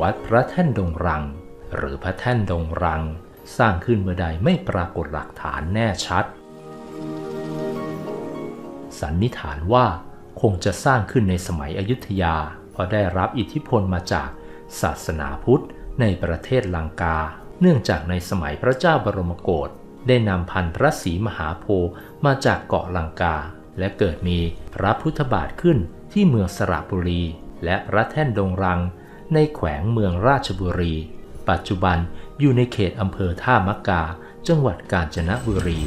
วัดพระแท่นดงรัง หรือพระแท่นดงรัง สร้างขึ้นเมื่อใดไม่ปรากฏหลักฐานแน่ชัด สันนิษฐานว่าคงจะสร้างขึ้นในสมัยอยุธยา เพราะได้รับอิทธิพลมาจากศาสนาพุทธในประเทศลังกา เนื่องจากในสมัยพระเจ้าบรมโกศได้นำพันธุ์พระศรีมหาโพธิ์มาจากเกาะลังกา และเกิดมีพระพุทธบาทขึ้นที่เมืองสระบุรี และพระแท่นดงรัง ในแขวงเมืองราชบุรี ปัจจุบันอยู่ในเขตอำเภอท่ามะกา จังหวัดกาญจนบุรี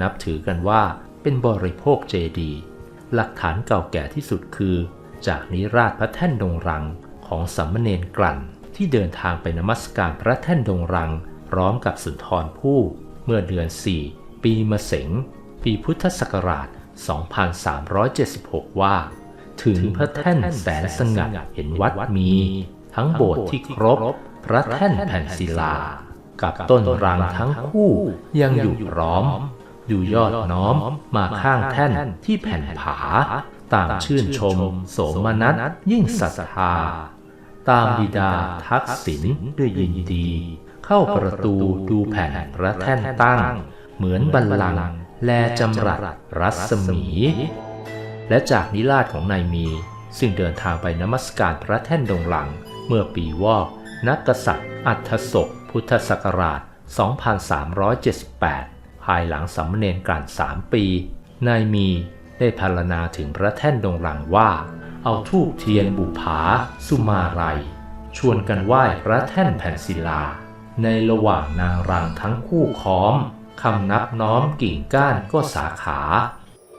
นับถือกันว่าเป็นบริโภคเจดี หลักฐานเก่าแก่ที่สุดคือ จากนิราชพระแท่นดงรังของสัมมเนนกลั่น ที่เดินทางไปนมัสการพระแท่นดงรังพร้อมกับสุนทรภู่เมื่อเดือน 4 ปีมะเสงปีพุทธศักราช 2376 ว่า ถึงพระแท่นแสนสงัดเห็นวัดมี ทั้งโบสถ์ที่ครบ พระแท่นแผ่นศิลา กับต้นรังทั้งคู่ยังอยู่พร้อม อยู่ยอดน้อมมาข้างแท่นที่แผ่นผา ต่างชื่นชม โสมนัสยิ่งศรัทธา ตามบิดาทักษิณด้วยยินดี เข้าประตูดูแผ่นพระแท่นตั้ง เหมือนบัลลังก์แลจำรัดรัศมี และจากนิราชของนายมี ซึ่งเดินทางไปนมัสการพระแท่นดงหลัง เมื่อปีวอก นักกษัตริย์ อัฏฐศก พุทธศักราช 2378 ภายหลังสำเนนการสามปี นายมีได้พรรณนาถึงพระแท่นดงหลังว่า เอาทูบเทียนบุผา สุมาลัย ชวนกันไหว้พระแท่นแผ่นศิลา ในระหว่างนางรังทั้งคู่ค้อมคำนับน้อมกิ่งก้านก็สาขา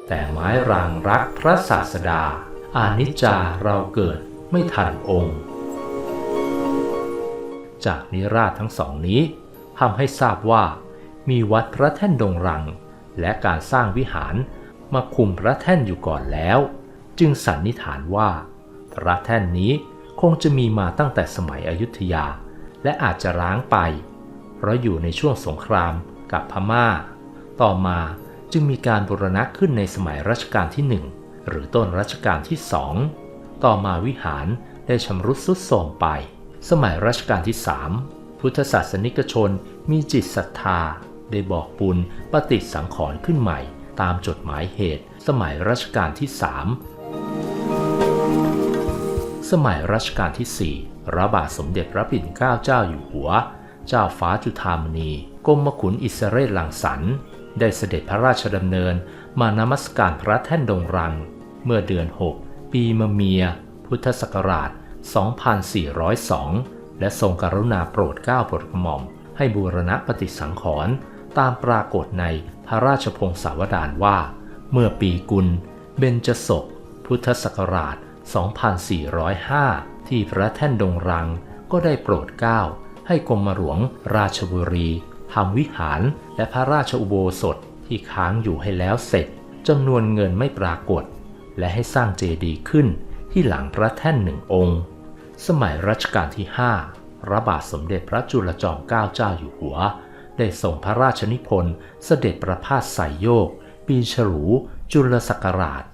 แต่ไม้รังรักพระศาสดา อานิจจาเราเกิดไม่ทันองค์ จากนิราชทั้งสองนี้ทำให้ทราบว่า มีวัดพระแท่นดงรัง และการสร้างวิหารมาคุมพระแท่นอยู่ก่อนแล้ว จึงสันนิษฐานว่า พระแท่นนี้คงจะมีมาตั้งแต่สมัยอยุธยา และอาจจะร้างไป เพราะอยู่ในช่วงสงครามกับพม่า ต่อมาจึงมีการบูรณะขึ้นในสมัยรัชกาลที่หนึ่งหรือต้นรัชกาลที่สองต่อมาวิหารได้ชำรุดทรุดโทรมไป สมัยรัชกาลที่สามพุทธศาสนิกชนมีจิตศรัทธา ได้บอกบุญปฏิสังขรณ์ขึ้นใหม่ ตามจดหมายเหตุ สมัยรัชกาลที่สาม สมัยรัชกาลที่สี่ระบาทสมเด็จพระปิ่นเกล้าเจ้าอยู่หัว เจ้าฟ้าจุฑามณีกรมขุนอิสเรศลังสรรค์ได้เสด็จพระราชดำเนินมานมัสการพระแท่นดงรัง เมื่อเดือน 6 ปีมะเมีย พุทธศักราช 2402 และทรงกรุณาโปรดเกล้าโปรดกระหม่อม ให้บูรณะปฏิสังขรณ์ตามปรากฏในพระราชพงศาวดารว่า เมื่อปีกุล เบญจศก พุทธศักราช 2405 ที่พระแท่นดงรังก็ได้โปรดเกล้าให้กรมหลวงราชบุรีทำวิหารและพระราชอุโบสถที่ค้างอยู่ให้แล้วเสร็จจำนวนเงินไม่ปรากฏ และให้สร้างเจดีย์ขึ้นที่หลังพระแท่นหนึ่งองค์ สมัยรัชกาลที่ 5 พระบาทสมเด็จพระจุลจอมเกล้าเจ้าอยู่หัว ได้ส่งพระราชนิพนธ์เสด็จประพาสไสยโยก ปีฉลูจุลศักราช 2239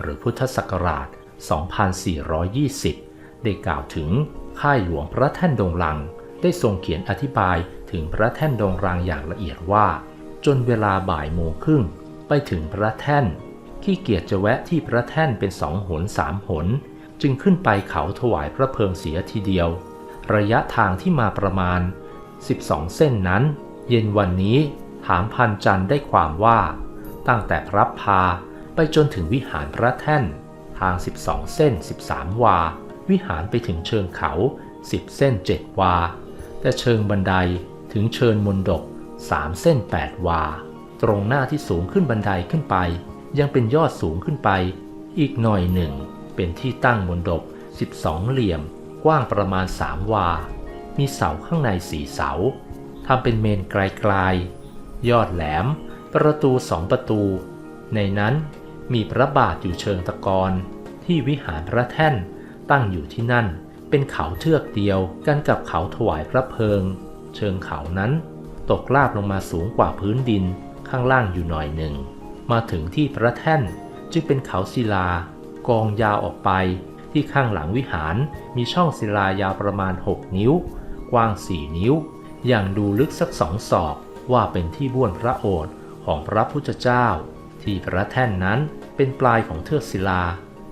หรือพุทธศักราช 2420 ได้กล่าวถึงค่ายหลวงพระแท่นดงลัง ได้ทรงเขียนอธิบายถึงพระแท่นดงรังอย่างละเอียดว่า จนเวลาบ่ายโมงครึ่งไปถึงพระแท่น ขี้เกียจจะแวะที่พระแท่นเป็นสองหนสามหน จึงขึ้นไปเขาถวายพระเพลิงเสียทีเดียว ระยะทางที่มาประมาณ 12 เส้นนั้น เย็นวันนี้ถามพันจันได้ความว่า ตั้งแต่พระพา ไปจนถึงวิหารพระแท่น ทาง 12 เส้น 13 วา วิหารไปถึงเชิงเขา 10 เส้น 7 วา แต่เชิงบันไดถึงเชิญมนดก 3 เส้น 8 วา ตรงหน้าที่สูงขึ้นบันไดขึ้นไป ยังเป็นยอดสูงขึ้นไป อีกหน่อยหนึ่ง เป็นที่ตั้งมนดก 12 เหลี่ยม กว้างประมาณ 3 วา มีเสาข้างในสี่เสาทำเป็นเมนไกลๆยอดแหลม ประตูสองประตู ในนั้น มีพระบาทอยู่เชิงตะกอนที่วิหารพระแท่นตั้งอยู่ที่นั่น เป็นเขาเทือกเดียวกันกับเขาถวายพระเพลิง เชิงเขานั้น ตกลาบลงมาสูงกว่าพื้นดินข้างล่างอยู่หน่อยหนึ่ง มาถึงที่พระแท่นจึงเป็นเขาศิลา กองยาวออกไป ที่ข้างหลังวิหารมีช่องศิลายาวประมาณ 6 นิ้ว กว้าง 4 นิ้ว อย่างดูลึกสักสองศอกว่าเป็นที่บ้วนพระโอษฐ์ของพระพุทธเจ้า ที่พระแท่นนั้นเป็นปลายของเทือกศิลา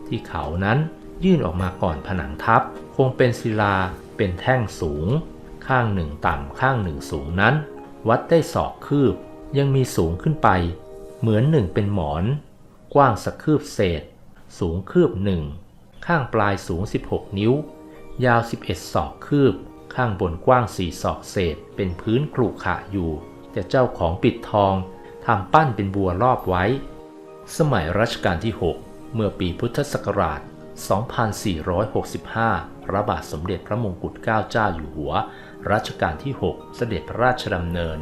ที่เขานั้นยื่นออกมาก่อนผนังทับ คงเป็นศิลาเป็นแท่งสูง ข้างหนึ่งต่ำข้างหนึ่งสูงนั้น วัดได้ศอกคืบยังมีสูงขึ้นไป เหมือนหนึ่งเป็นหมอน กว้างสักคืบเศษ สูงคืบหนึ่งข้างปลายสูง 16 นิ้ว ยาว 11 ศอกคืบ ข้างบนกว้าง 4 ศอกเศษ เป็นพื้นกรุขระอยู่แต่เจ้าของปิดทอง ทำปั้นเป็นบัวรอบไว้ สมัยรัชกาลที่ 6 เมื่อปีพุทธศักราช 2465 พระบาทสมเด็จพระมงกุฎเกล้าเจ้าอยู่หัว รัชกาลที่ 6 เสด็จพระราชดำเนิน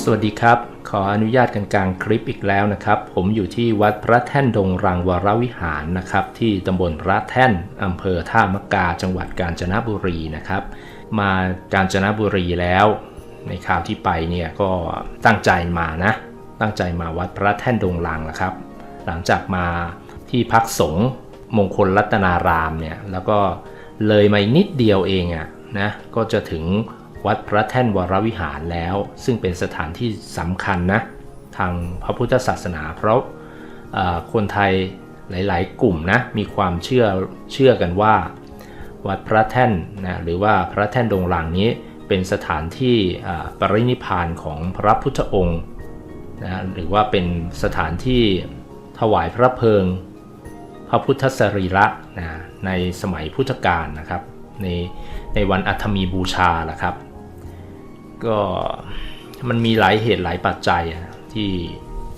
สวัสดีครับ ขออนุญาตกันกลางคลิปอีกแล้วนะครับ ผมอยู่ที่วัดพระแท่นดงรังวรวิหารนะครับ ที่ตำบลพระแท่นอำเภอท่ามะกาจังหวัดกาญจนบุรีนะครับ มากาญจนบุรีแล้ว ในคราวที่ไปเนี่ยก็ตั้งใจมานะตั้งใจมาวัดพระแท่นดงรังนะครับ หลังจากมาที่พักสงฆ์มงคลรัตนารามเนี่ยแล้วก็เลยมานิดเดียวเองอะนะก็จะถึงวัดพระแท่นวรวิหารแล้ว ซึ่งเป็นสถานที่สำคัญนะทางพระพุทธศาสนา เพราะคนไทยหลาย ๆ กลุ่มนะมีความเชื่อเชื่อกันว่า วัดพระแท่นนะหรือว่าพระแท่นดงรังนี้ เป็นสถานที่ปรินิพานของพระพุทธองค์นะหรือว่าเป็นสถานที่ถวายพระเพลิง พระพุทธสรีระนะในสมัยพุทธกาลนะครับในในวันอัฐมีบูชาละครับ ก็มันมีหลายเหตุหลายปัจจัยที่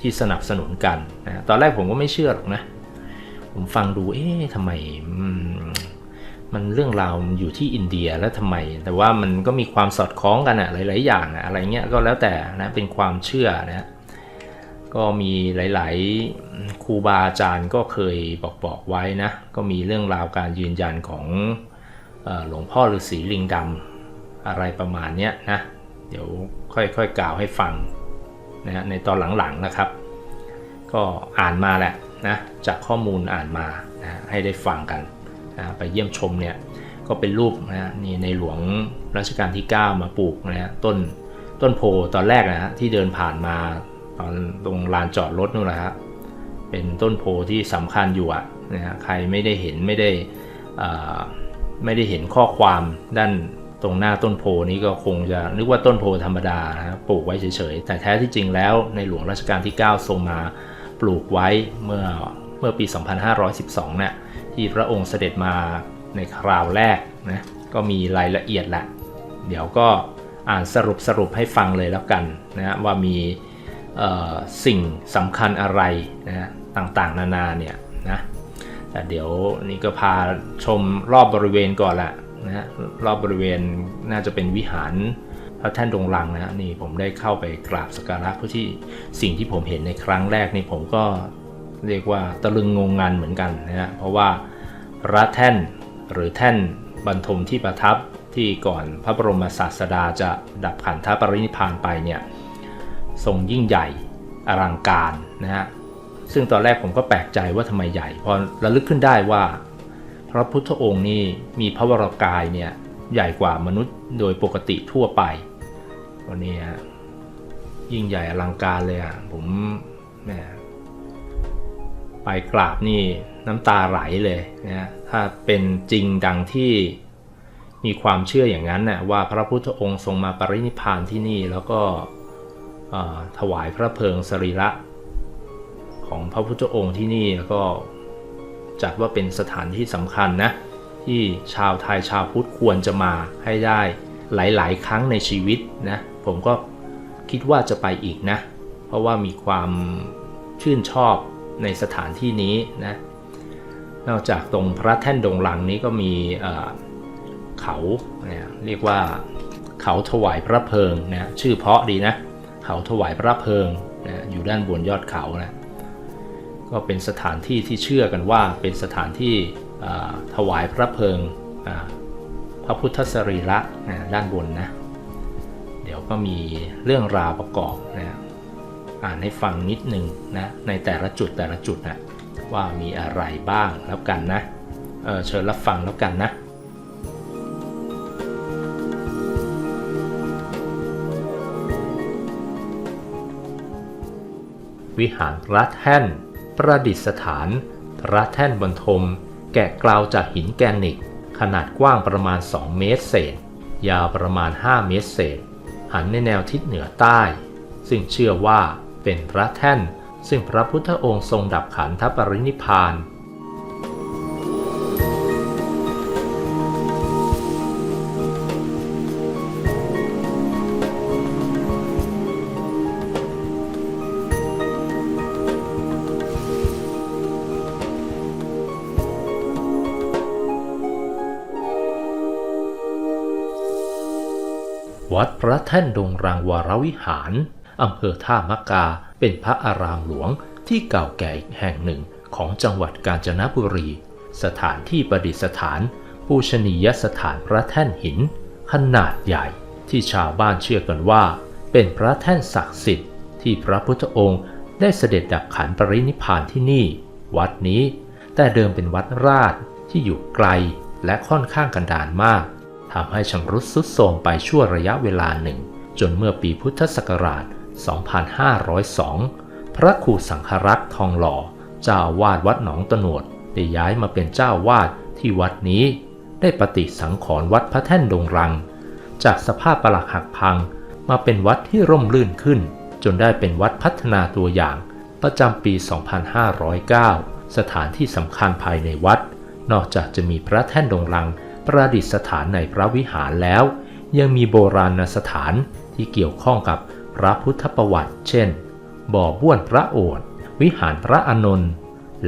ที่สนับสนุนกันนะตอนแรกผมก็ไม่เชื่อหรอกนะ ผมฟังดูเอ๊ะทำไม มันเรื่องราวมันอยู่ที่อินเดียแล้วทำไม แต่ว่ามันก็มีความสอดคล้องกันอะหลาย ๆ อย่างอะอะไรเงี้ยก็แล้วแต่นะเป็นความเชื่อนะก็มีหลาย ๆครูบาอาจารย์ก็เคยบอกบอกไว้นะก็มีเรื่องราวการยืนยันของอหลวงพ่อฤาษีลิงดำอะไรประมาณเนี้ยนะเดี๋ยวค่อย ๆ กล่าวให้ฟังนะฮะในตอนหลัง ๆ นะครับ ก็อ่านมาแหละนะจากข้อมูลอ่านมานะให้ได้ฟังกัน ไปเยี่ยมชมเนี่ยก็เป็นรูปนะนี่ในหลวงรัชกาลที่ 9 มาปลูกนะฮะต้นต้นโพตอนแรกนะฮะที่เดินผ่านมาตอนตรงลานจอดรถนู่นแหละครับเป็นต้นโพที่สำคัญอยู่อะนะฮะใครไม่ได้เห็นไม่ได้ไม่ได้เห็นข้อความด้านตรงหน้าต้นโพนี้ก็คงจะนึกว่าต้นโพธรรมดานะปลูกไว้เฉยๆแต่แท้ที่จริงแล้วในหลวงรัชกาลที่ 9 ทรงมาปลูกไว้เมื่อเมื่อปี 2512เนี่ย ที่พระองค์เสด็จมาในคราวแรกนะก็มีรายละเอียดแหละเดี๋ยวก็อ่านสรุปสรุปให้ฟังเลยแล้วกันนะว่ามีสิ่งสำคัญอะไรนะต่างๆ นานาเนี่ยนะแต่เดี๋ยวนี้ก็พาชมรอบบริเวณก่อนละนะรอบบริเวณน่าจะเป็นวิหารพระแท่นดงรังนะนี่ผมได้เข้าไปกราบสักการะเพื่อที่สิ่งที่ผมเห็นในครั้งแรกนี่ผมก็ เรียกว่าตะลึงงงงันเหมือนกันนะฮะเพราะว่าพระแท่นหรือแท่นบรรทมที่ประทับที่ก่อนพระบรมศาสดาจะดับขันธปรินิพานไปเนี่ยทรงยิ่งใหญ่อลังการนะฮะซึ่งตอนแรกผมก็แปลกใจว่าทำไมใหญ่ พอระลึกขึ้นได้ว่า พระพุทธองค์นี่มีพระวรากายเนี่ยใหญ่กว่ามนุษย์โดยปกติทั่วไปวันนี้ฮะยิ่งใหญ่อลังการเลยอะผมแหม ไปกราบนี่น้ำตาไหลเลยนะถ้าเป็นจริงดังที่มีความเชื่ออย่างนั้นน่ะว่าพระพุทธองค์ทรงมาปรินิพานที่นี่แล้วก็ถวายพระเพลิงสรีระของพระพุทธองค์ที่นี่แล้วก็จัดว่าเป็นสถานที่สำคัญนะที่ชาวไทยชาวพุทธควรจะมาให้ได้หลาย ๆ ครั้งในชีวิตนะผมก็คิดว่าจะไปอีกนะ เพราะว่ามีความชื่นชอบ ในสถานที่นี้นะนอกจากตรงพระแท่นดงลังนี้ก็มีเขาเนี่ยเรียกว่าเขาถวายพระเพลิงนะชื่อเพาะดีนะเขาถวายพระเพลิงนะอยู่ด้านบนยอดเขานะก็เป็นสถานที่ที่เชื่อกันว่าเป็นสถานที่ถวายพระเพลิงพระพุทธสรีระนะด้านบนนะเดี๋ยวก็มีเรื่องราวประกอบนะ อ่านให้ฟังนิดหนึ่งนะในแต่ละจุดแต่ละจุดนะว่ามีอะไรบ้างแล้วกันนะเเชิญรับฟังแล้วกันนะวิหารพระแท่น ประดิษฐาน พระแท่นบนทม แกะกลาวจากหินแกรนิตขนาดกว้างประมาณ 2 เมตรเศษ ยาวประมาณ 5 เมตรเศษ หันในแนวทิศเหนือใต้ ซึ่งเชื่อว่า เป็นพระแท่น ซึ่งพระพุทธองค์ทรงดับขันธปรินิพานวัดพระแท่นดงรางวรวิหาร อำเภอท่ามะกา เป็นพระอารามหลวงที่เก่าแก่อีกแห่งหนึ่งของจังหวัดกาญจนบุรี สถานที่ประดิษฐานปูชนียสถานพระแท่นหิน ขนาดใหญ่ที่ชาวบ้านเชื่อกันว่า เป็นพระแท่นศักดิ์สิทธิ์ที่พระพุทธองค์ได้เสด็จดับขันปรินิพานที่นี่ วัดนี้ แต่เดิมเป็นวัดราชที่อยู่ไกลและค่อนข้างกันดารมากทำให้ชำรุดทรุดโทรมไปชั่วระยะเวลาหนึ่ง จนเมื่อปีพุทธศักราช 2502 พระครูสังฆรักษ์ทองหล่อ เจ้าวาดวัดหนองตโนดได้ย้ายมาเป็นเจ้าวาดที่วัดนี้ ได้ปฏิสังขรณ์วัดพระแท่นดงรัง จากสภาพปรักหักพังมาเป็นวัดที่ร่มรื่นขึ้น จนได้เป็นวัดพัฒนาตัวอย่าง ประจำปี 2509 สถานที่สำคัญภายในวัด นอกจากจะมีพระแท่นดงรัง ประดิษฐานในพระวิหารแล้ว ยังมีโบราณสถานที่เกี่ยวข้องกับ พระพุทธประวัติ เช่น บ่อบ้วนพระโอษฐ์วิหารพระอานนท์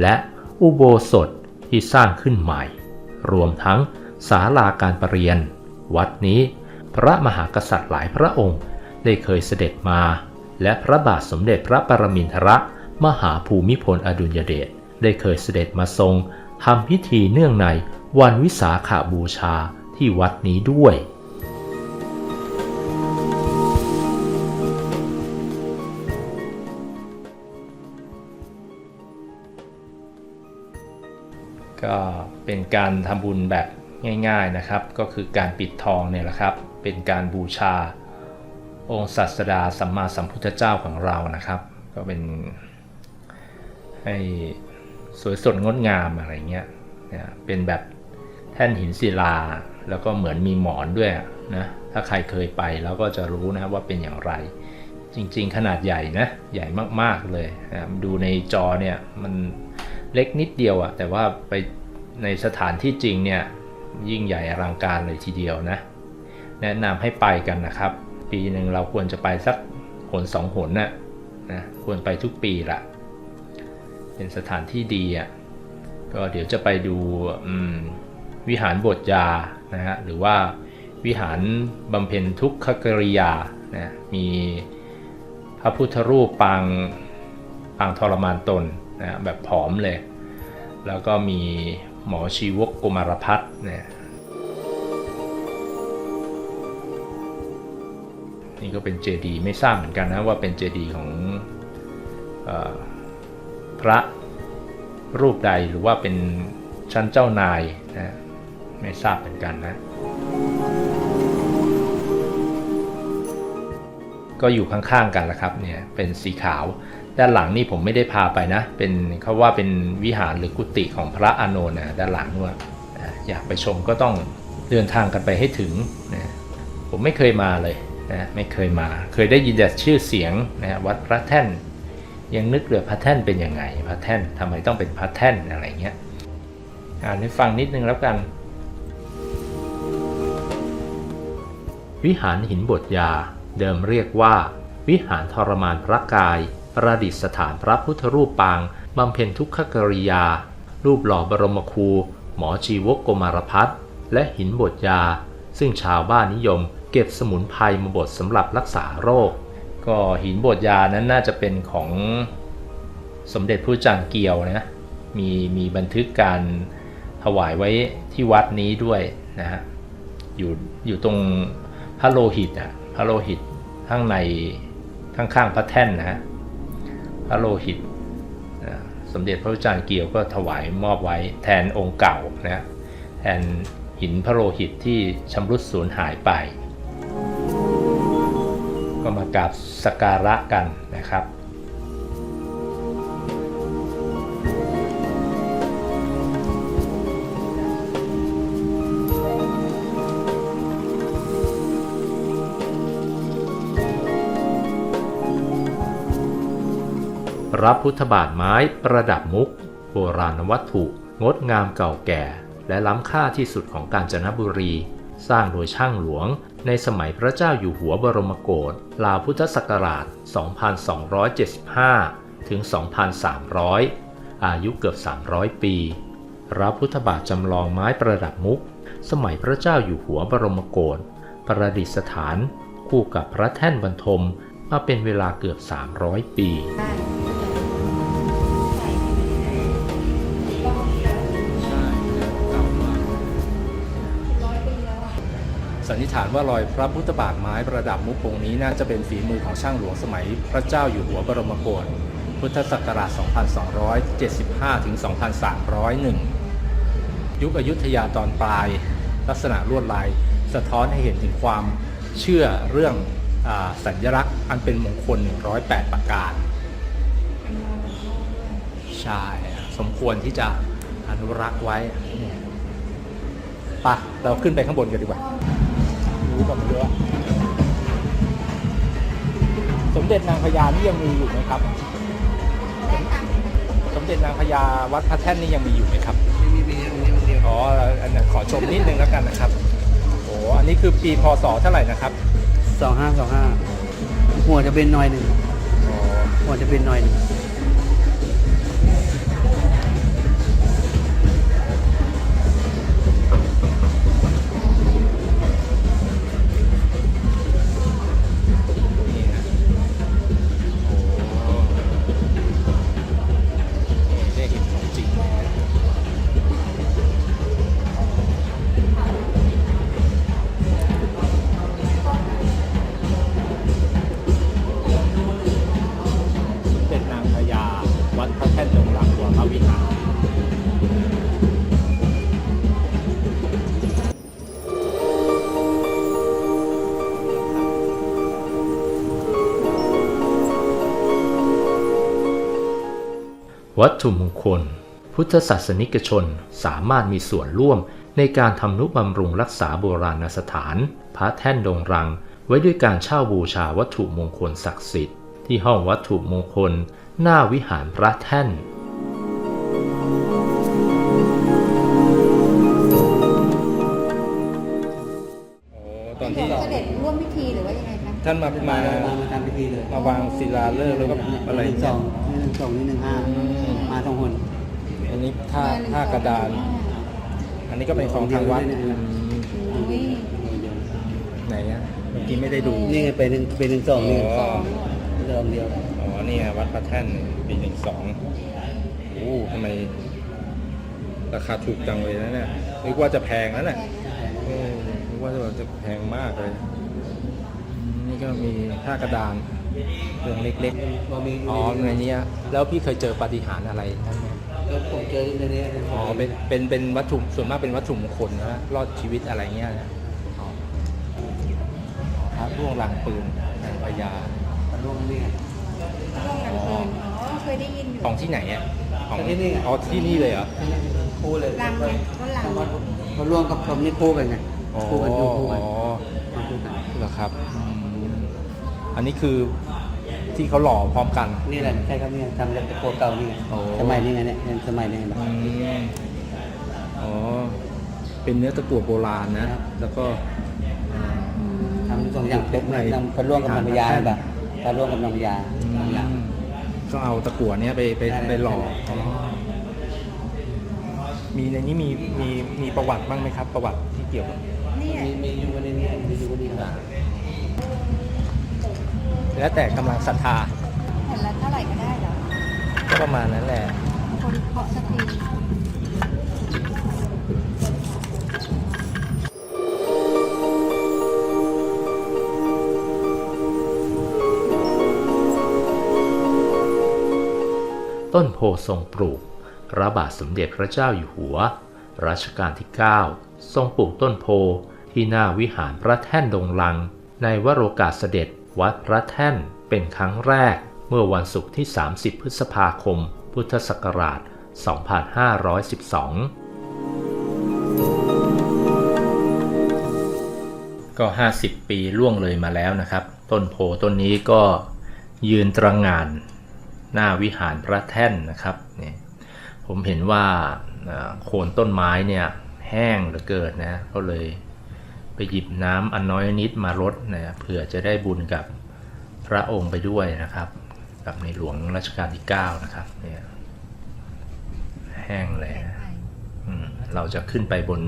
และอุโบสถที่สร้างขึ้นใหม่ รวมทั้งศาลาการประเรียน วัดนี้พระมหากษัตริย์หลายพระองค์ได้เคยเสด็จมา และพระบาทสมเด็จพระปรมินทรมหาภูมิพลอดุลยเดชได้เคยเสด็จมาทรงทำพิธีเนื่องในวันวิสาขาบูชาที่วัดนี้ด้วย ก็เป็นการทำบุญแบบง่าย ๆนะครับ ก็คือการปิดทองเนี่ยแหละครับ เป็นการบูชาองค์ศาสดาสัมมาสัมพุทธเจ้าของเรานะครับ ก็เป็นให้สวยสดงดงามอะไรเงี้ยนะเป็นแบบแท่นหินศิลา แล้วก็เหมือนมีหมอนด้วยนะถ้าใครเคยไปแล้วก็จะรู้นะว่าเป็นอย่างไร จริงๆ ขนาดใหญ่นะใหญ่มากๆเลยนะดูในจอเนี่ยมันเล็กนิดเดียวอะแต่ว่าไป ในสถานที่จริงเนี่ยยิ่งใหญ่อลังการเลยทีเดียวนะ แนะนำให้ไปกันนะครับ ปีหนึ่งเราควรจะไปสักหนสองหนนะนะควรไปทุกปีละเป็นสถานที่ดีอะก็เดี๋ยวจะไปดูวิหารบทยานะฮะหรือว่าวิหารบำเพ็ญทุกขกริยานะมีพระพุทธรูปปางปางทรมานตนนะแบบผอมเลย แล้วก็มี หมอชีวกกุมารพัฒน์เนี่ยนี่ก็เป็นเจดีย์ไม่ทราบเหมือนกันนะว่าเป็นเจดีย์ของออพระรูปใดหรือว่าเป็นชั้นเจ้านายนะไม่ทราบเหมือนกันนะ ก็อยู่ข้างๆกันละครับเนี่ยเป็นสีขาว ด้านหลังนี่ผมไม่ได้พาไปนะ เป็นเขาว่าเป็นวิหารหรือกุฏิของพระอานนท์นะด้านหลังนู่นอยากไปชมก็ต้องเดินทางกันไปให้ถึงนะผมไม่เคยมาเลยนะไม่เคยมา เคยได้ยินแต่ชื่อเสียงนะวัดพระแท่น ยังนึกเลยพระแท่นเป็นยังไง พระแท่นทำไมต้องเป็นพระแท่นอะไรเงี้ยอ่านให้ฟังนิดนึงแล้วกัน วิหารหินบทยา เดิมเรียกว่า วิหารทรมานพระกาย ประดิษฐานพระพุทธรูปปางบำเพ็ญทุกขกริยา รูปหล่อบรมครู หมอชีวกโกมารพัฒและหินบทยา ซึ่งชาวบ้านนิยม เก็บสมุนไพรมาบดสำหรับรักษาโรค ก็หินบทยานั้นน่าจะเป็นของสมเด็จพระจางเกียวนะมีมีบันทึกการถวายไว้ที่วัดนี้ด้วยนะฮะอยู่อยู่ตรงพระโลหิตอะพระโลหิตข้างในข้างๆพระแท่นนะฮะ พระโลหิต สมเด็จพระจารย์เกี่ยวก็ถวายมอบไว้แทนองค์เก่านะฮะแทนหินพระโลหิตที่ชำรุดสูญหายไป ก็มากราบสักการะกันนะครับ รับพุทธบาทไม้ประดับมุก โบราณวัตถุ งดงามเก่าแก่ และล้ำค่าที่สุดของกาญจนบุรี สร้างโดยช่างหลวง ในสมัยพระเจ้าอยู่หัวบรมโกศลาพุทธศักราช 2275 ถึง 2300 อายุเกือบ 300 ปีพระพุทธบาทจำลองไม้ประดับมุก สมัยพระเจ้าอยู่หัวบรมโกศประดิษฐาน คู่กับพระแท่นบรรทมมาเป็นเวลาเกือบ 300 ปี นนิษฐานว่ารอยพระพุทธบาทไม้ประดับมุกองค์นี้น่าจะเป็นฝีมือของช่างหลวงสมัยพระเจ้าอยู่หัวบรมโกศพุทธศักราช 2275 ถึง 2301 ยุคอยุธยาตอนปลาย ลักษณะลวดลาย สะท้อนให้เห็นถึงความเชื่อเรื่องอสัญลักษณ์อันเป็นมงคล 108 ประการ ใช่ สมควรที่จะอนุรักษ์ไว้ไปะเราขึ้นไปข้างบนกันดีกว่า รู้กันเยอะ สมเด็จนางพญานี่ยังมีอยู่ไหมครับ สมเด็จนางพญาวัดพระแท่นนี่ยังมีอยู่ไหมครับมีมีตรงนี้คนเดียวอ๋ออันนั้นขอชมนิดนึงแล้วกันนะครับโอ้อันนี้คือปีพศเท่าไหร่นะครับสองห้าสองห้าหัวจะเป็นหน่อยหนึ่งหัวจะเป็นหน่อยหนึ่ง วัตถุมงคล พุทธศาสนิกชนสามารถมีส่วนร่วมในการทำนุบำรุงรักษาโบราณสถาน พระแท่นดงรัง ไว้ด้วยการเช่าบูชาวัตถุมงคลศักดิ์สิทธิ์ที่ห้องวัตถุมงคล หน้าวิหารพระแท่นโอ้ตอนที่เสด็จร่วมพิธีหรือว่ายังไงคะ ท่านมามามามาทำพิธีเลย มาวางศิลาฤกษ์แล้วก็อะไร หนึ่งสอง นี่หนึ่งสองนี่หนึ่งห้ามาสองคนอันนี้ท่าท่ากระดาน อันนี้ก็เป็นของทางวัดอืมอุ้ยไหนอะเมื่อกี้ไม่ได้ดูนี่ไงเป็นหนึ่งเป็นหนึ่งสองนี่อ๋อสองเดียวอ๋อนี่ไงวัดพระแท่นปีหนึ่งสองโอ้ทำไม ราคาถูกจังเลยนะเนี่ยนึกว่าจะแพงแล้วเนี่ยเออนึกว่าจะแพงมากเลยอืมนี่ก็มีท่ากระดาน เรื่องเล็กเรามีๆ อ๋อในเนี้ยแล้วพี่เคยเจอปาฏิหาริย์อะไรท่านไหมแล้วผมเจอในนี้อ๋อเป็นเป็นเป็นวัตถุส่วนมากเป็นวัตถุมงคลนะรอดชีวิตอะไรเงี้ยนะอ๋ออ๋อพระร่วงลังปืนนางพญาร่วงนี่ไงร่วมกันคืนอ๋อเคยได้ยินอยู่ ของที่ไหนอะของที่นี่ไง อ๋อที่นี่เลยเหรอ คู่เลยรังไงก็รังเขาร่วงกับผมนี่คู่กันไงอ๋อคู่กันอยู่คู่กันอ๋อมาคู่กัน เหรอครับอืม อันนี้คือที่เขาหล่อพร้อมกัน นี่แหละใช่ครับเนี่ยทำจากตะโกนเก่านี่ไงโอ้ สมัยนี้ไงเนี่ยเป็นสมัยนี้ไงแบบอืมอ๋อ เป็นเนื้อตะกั่วโบราณนะแล้วก็อ่าทำสองอย่างเป็นนำพระร่วงกับนางพญาแบบพระร่วงกับนางพญาสองอย่างก็เอาตะกั่วเนี้ยไปไปได้ไปหล่ออ๋อมีในนี้มีมีมีประวัติบ้างไหมครับ ประวัติที่เกี่ยวกับนี่มีมีอยู่วันนี้มีอยู่วันนี้ครับ แล้วแต่กำลังศรัทธาเห็นแล้วเท่าไหร่ก็ได้เหรอก็ประมาณนั้นแหละคนเคาะสตีต้นโพทรงปลูก พระบาทสมเด็จพระเจ้าอยู่หัว รัชกาลที่ 9 ทรงปลูกต้นโพที่หน้าวิหารพระแท่นดงลัง ในวโรกาสเสด็จ วัดพระแท่นเป็นครั้งแรกเมื่อวันศุกร์ที่ 30 พฤษภาคม พุทธศักราช 2512 ก็ 50 ปีล่วงเลยมาแล้วนะครับ ต้นโพต้นนี้ก็ยืนตระงานหน้าวิหารพระแท่นนะครับเนี่ยผมเห็นว่าโคนต้นไม้เนี่ยแห้งเหลือเกินนะก็เลย ไปหยิบน้ำอันน้อยนิดมารดนะเผื่อจะได้บุญกับพระองค์ไปด้วยนะครับ กับในหลวงรัชกาลที่ 9 นะครับ เนี่ย แห้งเลยนะอืมเราจะขึ้นไปบน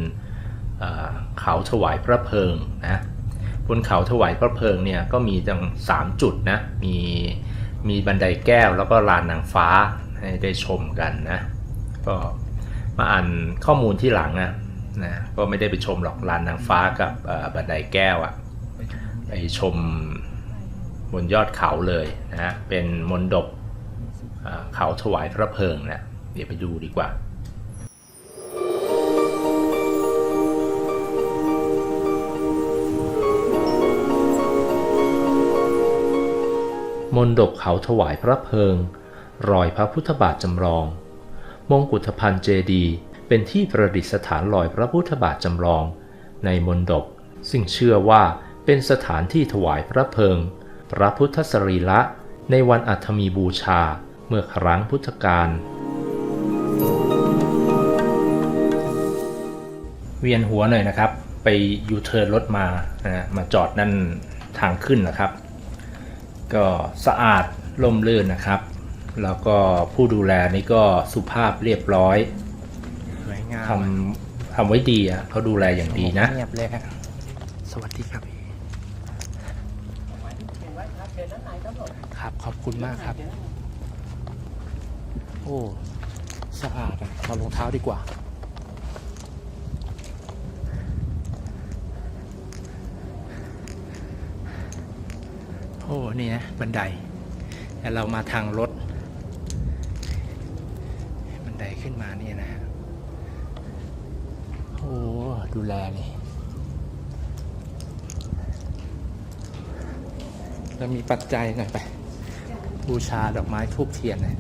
เอ่อเขาถวายพระเพลิงนะบนเขาถวายพระเพลิงเนี่ยก็มีตั้งสามจุดนะ มีมีบันไดแก้วแล้วก็ลานนางฟ้าให้ได้ชมกันนะ ก็มาอ่านข้อมูลที่หลังนะ นะก็ไม่ได้ไปชมหรอกลานนางฟ้ากับบันไดแก้วอะไปชมบนยอดเขาเลยนะเป็นมนดบเขาถวายพระเพลิงนะเดี๋ยวไปดูดีกว่ามนดบเขาถวายพระเพลิง รอยพระพุทธบาทจำลอง มงกุฎพันเจดีย์ เป็นที่ประดิษฐานรอยพระพุทธบาทจำลอง ในมนดบซึ่งเชื่อว่าเป็นสถานที่ถวายพระเพลิง พระพุทธสรีระในวันอัฐมีบูชาเมื่อครั้งพุทธกาลเวียนหัวหน่อยนะครับ ไปยูเทิร์นรถมานะมาจอดนั่นทางขึ้นนะครับ ก็สะอาดล่มลื่นนะครับ แล้วก็ผู้ดูแลนี่ก็สุภาพเรียบร้อย งามทำทำไว้ดีอะเขาดูแลอย่างดีนะ เงียบเลยฮะสวัสดีครับพี่ครับขอบคุณมากครับ โอ้สะอาดอะเอารองเท้าดีกว่า โอ้นี่นะบันไดแต่เรามาทางรถ บันไดขึ้นมาเนี่ยนะโอ้ดูแลนี่เรามีปัจจัยหน่อยไป บูชาดอกไม้ทูบเทียนนะ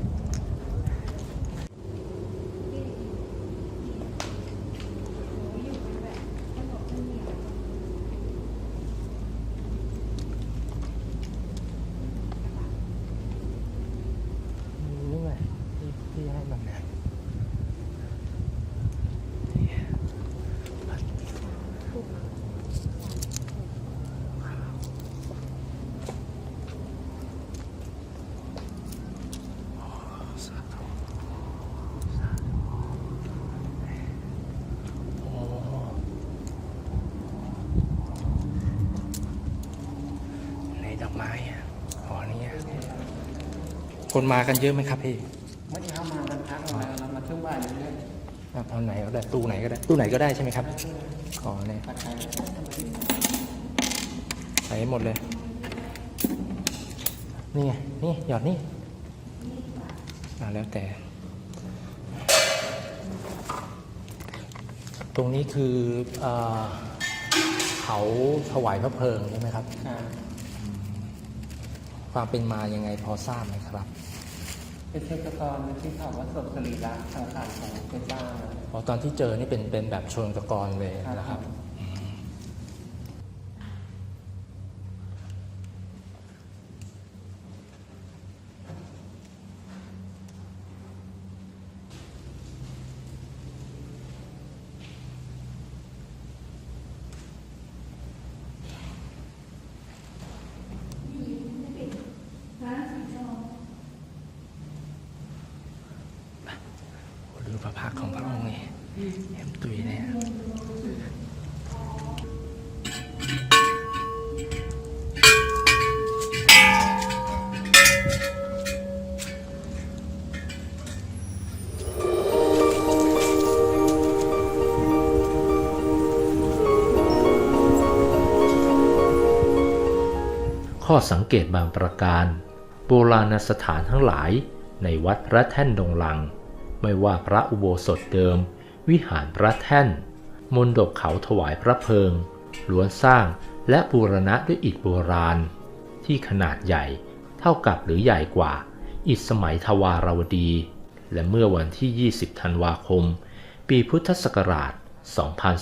นี่ไงที่ที่ให้มันนะโอ้ในดอกไม้อะอ๋อนี่อะ คนมากันเยอะไหมครับพี่ไม่ได้เข้ามากันพักมาเรามาช่วงบ่ายเรื่อยเอาเอาไหนก็ได้ตู้ไหนก็ได้ตู้ไหนก็ได้ใช่ไหมครับขอเนี่ยๆปัจจัยใส่ให้หมดเลย นี่ไงนี่หยอดนี่อ่าแล้วแต่ ตรงนี้คือเออเขาถวายพระเพลิงใช่ไหมครับ ค่ะความเป็นมายังไงพอทราบไหมครับ เป็นเทศกรที่เขาว่าศพสรีระสังขารของพระเจ้าพอตอนที่เจอนี่เป็นเป็นแบบเชนตะกอนเลยนะครับ ข้อสังเกตบางประการ โบราณสถานทั้งหลายในวัดพระแท่นดงลัง ไม่ว่าพระอุโบสถเดิม วิหารพระแท่น มนดบเขาถวายพระเพลิง ล้วนสร้างและบูรณะด้วยอิฐโบราณ ที่ขนาดใหญ่เท่ากับหรือใหญ่กว่า อิฐสมัยทวารวดี และเมื่อวันที่ 20 ธันวาคม ปีพุทธศักราช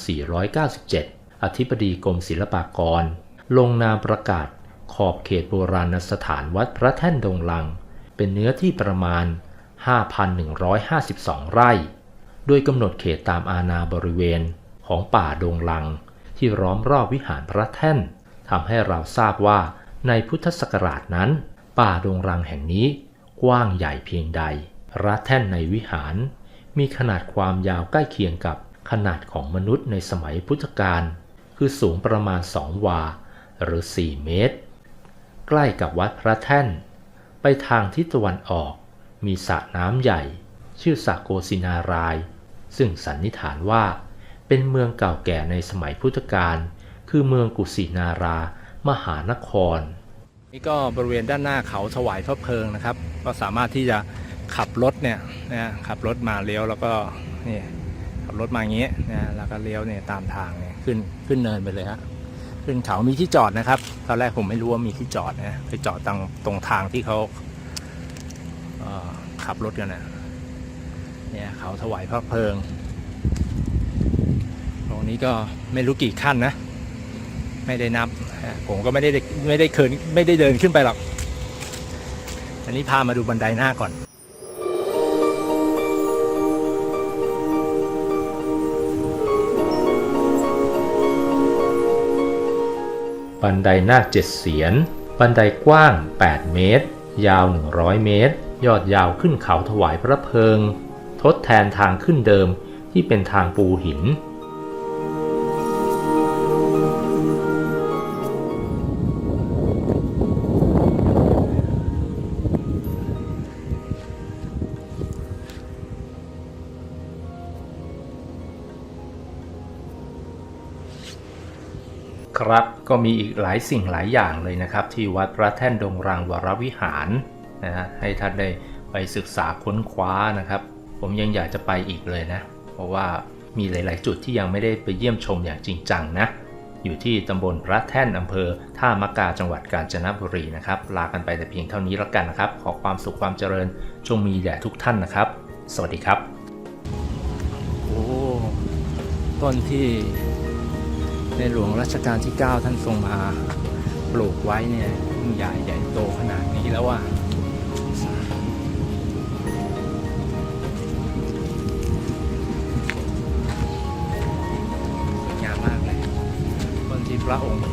2497 อธิบดีกรมศิลปากร ลงนามประกาศ ขอบเขตโบราณสถานวัดพระแท่นดงลัง เป็นเนื้อที่ประมาณ 5,152 ไร่ โดยกำหนดเขตตามอาณาบริเวณของป่าดงลัง ที่ล้อมรอบวิหารพระแท่นทำให้เราทราบว่าในพุทธศักราชนั้น ป่าดงรังแห่งนี้ กว้างใหญ่เพียงใด พระแท่นในวิหาร มีขนาดความยาวใกล้เคียงกับขนาดของมนุษย์ในสมัยพุทธกาลคือสูงประมาณ 2 วา หรือ 4 เมตร ใกล้กับวัดพระแท่น ไปทางทิศตะวันออก มีสระน้ำใหญ่ ชื่อสระโกสินาราย ซึ่งสันนิษฐานว่า เป็นเมืองเก่าแก่ในสมัยพุทธกาลคือเมืองกุสินารา มหานคร นี่ก็บริเวณด้านหน้าเขาถวายพระเพลิงนะครับ ก็สามารถที่จะขับรถเนี่ยนะขับรถมาเลี้ยวแล้วก็นี่ขับรถมาอย่างเงี้ยนะแล้วก็เลี้ยวเนี่ยตามทางเนี่ยขึ้นขึ้นเนินไปเลยฮะ ขึ้นเขามีที่จอดนะครับตอนแรกผมไม่รู้ว่ามีที่จอดนะไปจอดตรงตรงทางที่เขาเขับรถกันนะเนี่ยเขาถวายพระเพลิง ตรงนี้ก็ไม่รู้กี่ขั้นนะ ไม่ได้นับ ผมก็ไม่ได้ไม่ได้เคินไม่ได้เดินขึ้นไปหรอก อันนี้พามาดูบันไดหน้าก่อน บันไดนาคเจ็ดเสียน บันไดกว้าง 8 เมตร ยาว 100 เมตร ยอดยาวขึ้นเขาถวายพระเพลิง ทดแทนทางขึ้นเดิมที่เป็นทางปูหิน มีอีกหลายสิ่งหลายอย่างเลยนะครับ ที่วัดพระแท่นดงรังวรวิหารนะฮะให้ท่านได้ไปศึกษาค้นคว้านะครับ ผมยังอยากจะไปอีกเลยนะ เพราะว่ามีหลาย ๆ จุดที่ยังไม่ได้ไปเยี่ยมชมอย่างจริงจังนะอยู่ที่ตำบลพระแท่นอำเภอท่ามะกาจังหวัดกาญจนบุรีนะครับลากันไปแต่เพียงเท่านี้แล้วกันนะครับ ขอความสุขความเจริญจงมีแด่ทุกท่านนะครับ สวัสดีครับ โอ้ต้นที่ ในหลวงรัชกาลที่ 9 ท่านทรงมาปลูกไว้เนี่ยใหญ่ใหญ่โตขนาดนี้แล้วว่าสวยงามมากเลยคนที่พระองค์